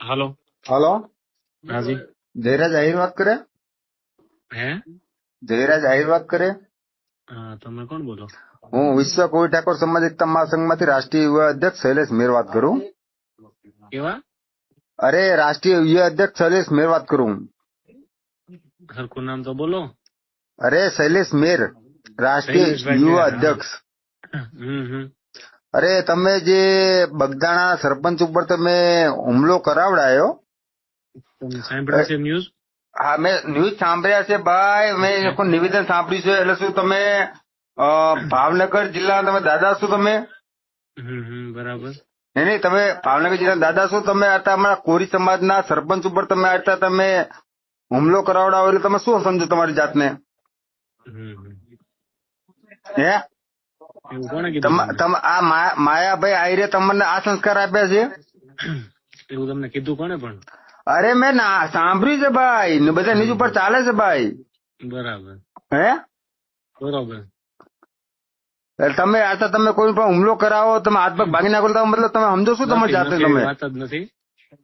Hello hello હાજી જયરાજ આહિર વાત કરે? હે? જયરાજ આહિર વાત કરે? તમે કોણ બોલો? હું વિશ્વ કોળી ઠાકોર સમાજ એકતા મહાસંઘમાંથી રાષ્ટ્રીય યુવા અધ્યક્ષ શૈલેષ મેર વાત કરું. કેવા? અરે રાષ્ટ્રીય યુવા અધ્યક્ષ શૈલેષ મેર વાત કરું. સરખું નામ તો બોલો. અરે શૈલેષ મેર રાષ્ટ્રીય યુવા અધ્યક્ષ. અરે તમે જે બગદાણા સરપંચ ઉપર તમે હુમલો કરાવડાયો? સાંભળ્યા છે ન્યૂઝ? હા મેં ન્યૂઝ સાંભળ્યા છે ભાઈ. મેં એ નિવેદન સાંભળ્યું છે. એટલે શું તમે ભાવનગર જિલ્લા તમે દાદા શું તમે? બરાબર. નહીં નહીં તમે ભાવનગર જિલ્લાના દાદા શું તમે હતા અમારા કોરી સમાજના સરપંચ ઉપર તમે હતા તમે હુમલો કરાવડાવો. એટલે તમે શું સમજો તમારી જાતને. હે? એવું કીધું તમ-? આ માયાભાઈ આયરે તમને આ સંસ્કાર આપ્યા છે? એવું તમને કીધું કોને પણ? અરે મેં ના સાંભળ્યું છે ભાઈ. ને બધા નીચ ઉપર ચાલે છે ભાઈ. બરાબર. હે? બરાબર. તમે આ તો તમે કોઈ પણ હુમલો કરાવો તમે હાથ પગ ભાગી નાખો તો મતલબ તમે સમજો શું તમારી જાતે તમે? વાત જ નથી.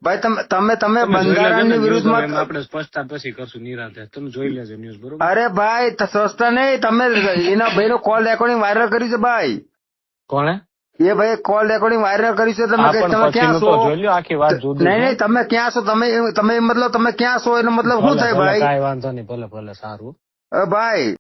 ભાઈ તમે તમે બંધારણની વિરુદ્ધમાં આપણે સ્પષ્ટતા પછી કરશું નિરાતે તમે જોઈ લેજો ન્યૂઝ બરોબર? અરે ભાઈ ત- સસ્તા નહીં તમે એના ભાઈનો કોલ રેકોર્ડિંગ વાયરલ કર્યું છે ભાઈ. કોણે? એ ભાઈ કોલ રેકોર્ડિંગ વાયરલ કર્યું છે તમે તમે ક્યાં છો? આખી વાત નહીં નહીં તમે ક્યાં છો? તમે તમે મતલબ તમે ક્યાં છો? એનો મતલબ શું થાય ભાઈ? કાંઈ વાંધો નહીં ભલે ભલે સારું. ભાઈ.